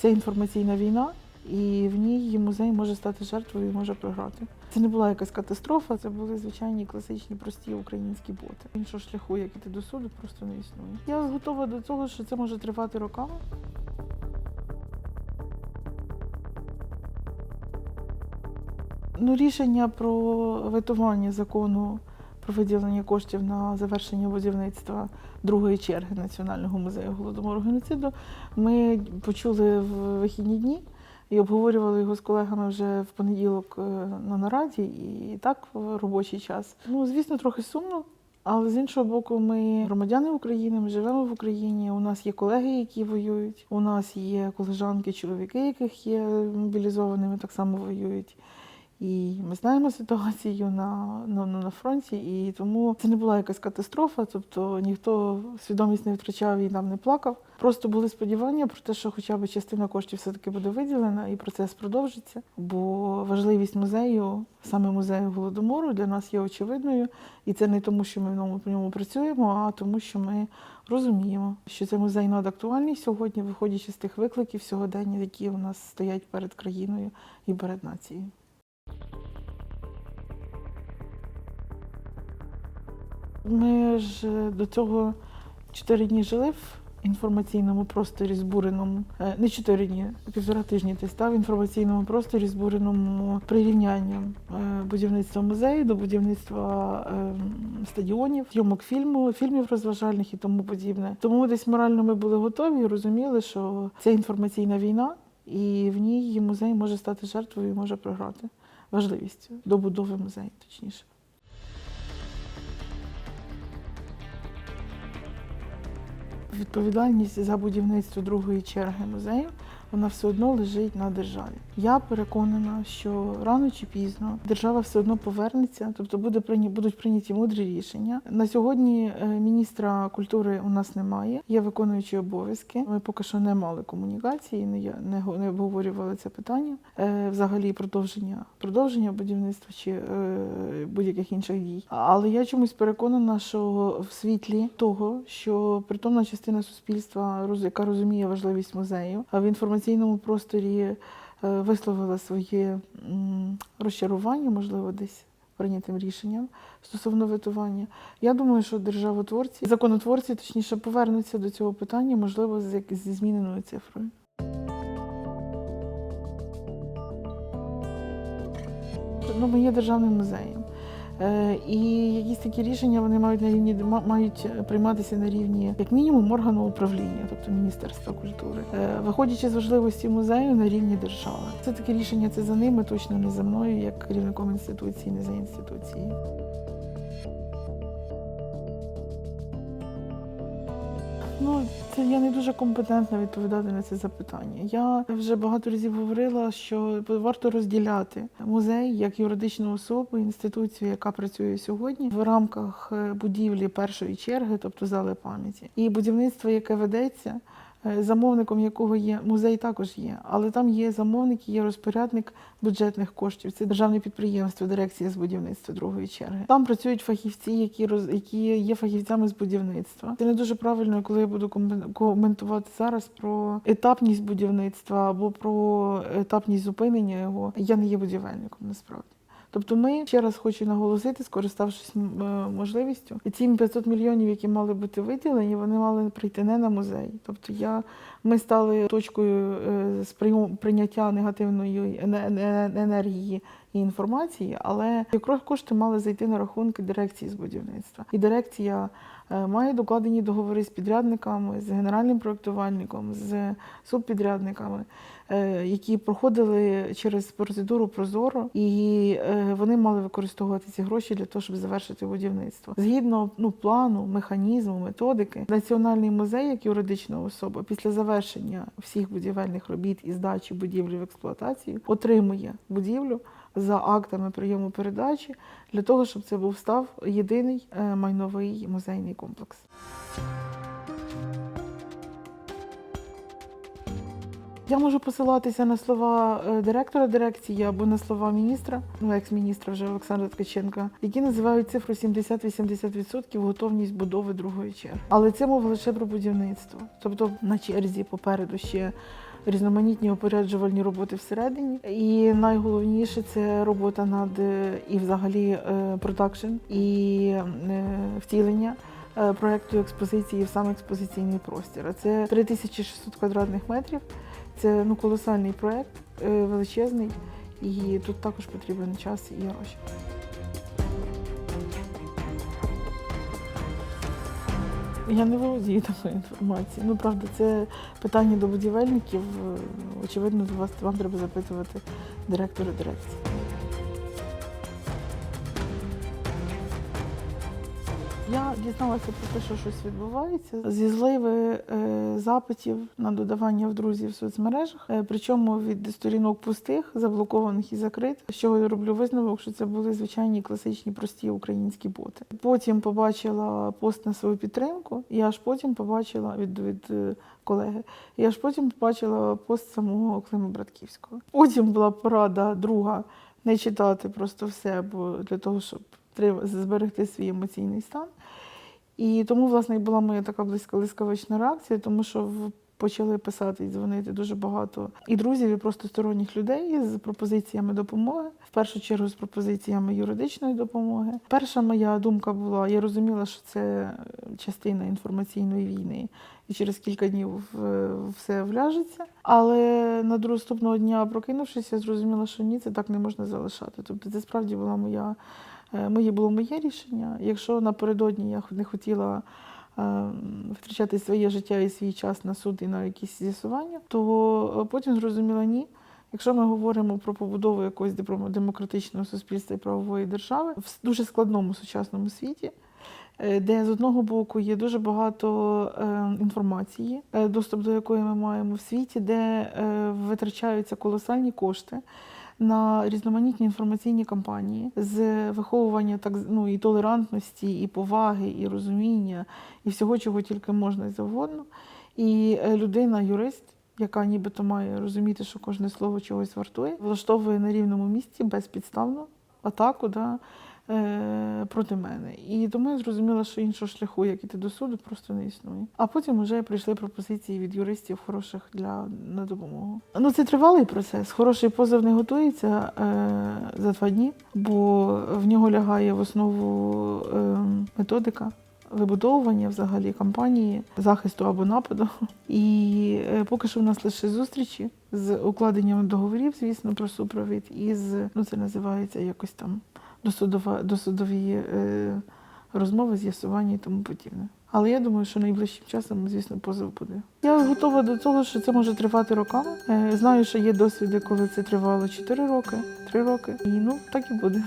Це інформаційна війна, і в ній музей може стати жертвою і може програти. Це не була якась катастрофа, це були звичайні класичні прості українські боти. Іншого шляху, як іти до суду, просто не існує. Я готова до того, що це може тривати роками. Ну, рішення про ветування закону про виділення коштів на завершення будівництва другої черги Національного музею голодомору геноциду ми почули в вихідні дні і обговорювали його з колегами вже в понеділок е, на нараді, і так в робочий час. Ну, звісно, трохи сумно. Але з іншого боку, ми громадяни України, ми живемо в Україні. У нас є колеги, які воюють. У нас є колежанки, чоловіки, яких є мобілізованими, так само воюють. І ми знаємо ситуацію на, на, на фронті, і тому це не була якась катастрофа, тобто ніхто свідомість не втрачав і нам не плакав. Просто були сподівання про те, що хоча б частина коштів все-таки буде виділена і процес продовжиться. Бо важливість музею, саме музею голодомору, для нас є очевидною. І це не тому, що ми в ньому по ньому працюємо, а тому, що ми розуміємо, що це музей надактуальний сьогодні, виходячи з тих викликів сьогодення, які у нас стоять перед країною і перед нацією. Ми ж е, до цього чотири дні жили в інформаційному просторі збуреному. Е, Не чотири дні, півтора тижні ти став в інформаційному просторі збуреному прирівнянням е, будівництва музею до будівництва е, стадіонів, зйомок фільму, фільмів розважальних і тому подібне. Тому десь морально ми були готові і розуміли, що це інформаційна війна, і в ній музей може стати жертвою і може програти важливістю добудови музею, точніше. Відповідальність за будівництво другої черги музею вона все одно лежить на державі. Я переконана, що рано чи пізно держава все одно повернеться, тобто буде будуть прийняті мудрі рішення. На сьогодні е, міністра культури у нас немає. Є виконуючі обов'язки. Ми поки що не мали комунікації, не, я- не, не обговорювали це питання. Е, взагалі продовження, продовження будівництва чи е, будь-яких інших дій. Але я чомусь переконана, що в світлі того, що притомна частина суспільства, яка розуміє важливість музею, в інформаційному просторі е, висловила своє розчарування, можливо, десь прийнятим рішенням стосовно ветування. Я думаю, що державотворці, законотворці, точніше, повернуться до цього питання, можливо, зі зміненою цифрою. Ну, ми є державним музеєм. Е, І якісь такі рішення вони мають на рівні мають прийматися на рівні як мінімум органу управління, тобто Міністерства культури, Е, виходячи з важливості музею на рівні держави. Це таке рішення, це за ними, точно не за мною, як керівником інституції, не за інституцією. Ну, це я не дуже компетентна відповідати на це запитання. Я вже багато разів говорила, що варто розділяти музей як юридичну особу, інституцію, яка працює сьогодні в рамках е, будівлі першої черги, тобто зали пам'яті, і будівництво, яке ведеться. Е, Замовником якого є музей, також є, але там є замовник, є розпорядник бюджетних коштів. Це державне підприємство, дирекція з будівництва другої черги. Там працюють фахівці, які роз які є фахівцями з будівництва. Це не дуже правильно, коли я буду комен- коментувати зараз про етапність будівництва або про етапність зупинення його. Я не є будівельником насправді. Тобто ми ще раз хочу наголосити, скориставшись е, можливістю, і ці 500 мільйонів, які мали бути виділені, вони мали прийти не на музей. Тобто я, ми стали точкою е, з прийом- прийняття негативної ене- ене- енергії і інформації, але кошти мали зайти на рахунки дирекції з будівництва. І дирекція е, має докладені договори з підрядниками, з генеральним проєктувальником, з субпідрядниками, е, які проходили через процедуру Прозоро, і е, вони мали використовувати ці гроші для того, щоб завершити будівництво. Згідно ну, плану, механізму, методики, Національний музей, як юридична особа, після завершення всіх будівельних робіт і здачі будівлі в експлуатацію, отримує будівлю за актами прийому передачі для того, щоб це був став єдиний е, майновий музейний комплекс. Я можу посилатися на слова е, директора дирекції або на слова міністра, ну екс-міністра вже Олександра Ткаченка, які називають цифру 70-80% готовність будови другої черги. Але це мова лише про будівництво. Тобто на черзі попереду ще різноманітні опоряджувальні роботи всередині. І найголовніше це робота над е, і взагалі е, продакшн і е, втілення. Проекту експозиції в сам експозиційний простір. Це 3600 квадратних метрів. Це ну колосальний проект, е, величезний, і тут також потрібен час і гроші. Я не володію такою інформацією. Ну, правда, це питання до будівельників. Е, Очевидно, вас вам треба запитувати директора дирекції. Я дізналася про те, що щось відбувається зі зливи е, запитів на додавання в друзі в соцмережах, е, причому від сторінок пустих, заблокованих і закритих. Чого я роблю висновок, що це були звичайні класичні прості українські боти. Потім побачила пост на свою підтримку, і аж потім побачила від, від е, колеги. І аж потім побачила пост самого Клима Братківського. Потім була порада друга не читати просто все, бо для того, щоб зберегти свій емоційний стан. І тому, власне, була моя така близька блискавична реакція, тому що почали писати і дзвонити дуже багато і друзів, і просто сторонніх людей з пропозиціями допомоги. В першу чергу з пропозиціями юридичної допомоги. Перша моя думка була: я розуміла, що це частина інформаційної війни, і через кілька днів все вляжеться. Але на наступного дня, прокинувшись, я зрозуміла, що ні, це так не можна залишати. Тобто, це справді була моя Е, Моє було моє рішення. Якщо напередодні я не хотіла е, витрачати своє життя і свій час на суд і на якісь з'ясування, то е, потім зрозуміла ні. Якщо ми говоримо про побудову якогось демо- демократичного суспільства і правової держави в дуже складному сучасному світі, е, де з одного боку є дуже багато е, інформації, е, доступ до якої ми маємо в світі, де е, витрачаються колосальні кошти на різноманітні інформаційні кампанії з виховування так ну і толерантності, і поваги, і розуміння, і всього, чого тільки можна і завгодно. І е, людина, юрист, яка нібито має розуміти, що кожне слово чогось вартує, влаштовує на рівному місці безпідставно атаку да, проти мене. І тому я зрозуміла, що іншого шляху, як іти до суду, просто не існує. А потім вже прийшли пропозиції від юристів хороших для на допомогу. Ну це тривалий процес. Хороший позов не готується е, за два дні, бо в нього лягає в основу е, методика. Вибудовування взагалі кампанії захисту або нападу. І е, поки що в нас лише зустрічі з укладенням договорів, звісно, про супровід, і з ну це називається якось там досудова, досудові е, розмови, з'ясування і тому подібне. Але я думаю, що найближчим часом, звісно, позов буде. Я готова до того, що це може тривати роками. Е, знаю, що є досвіди, коли це тривало 4 роки, 3 роки. І ну так і буде.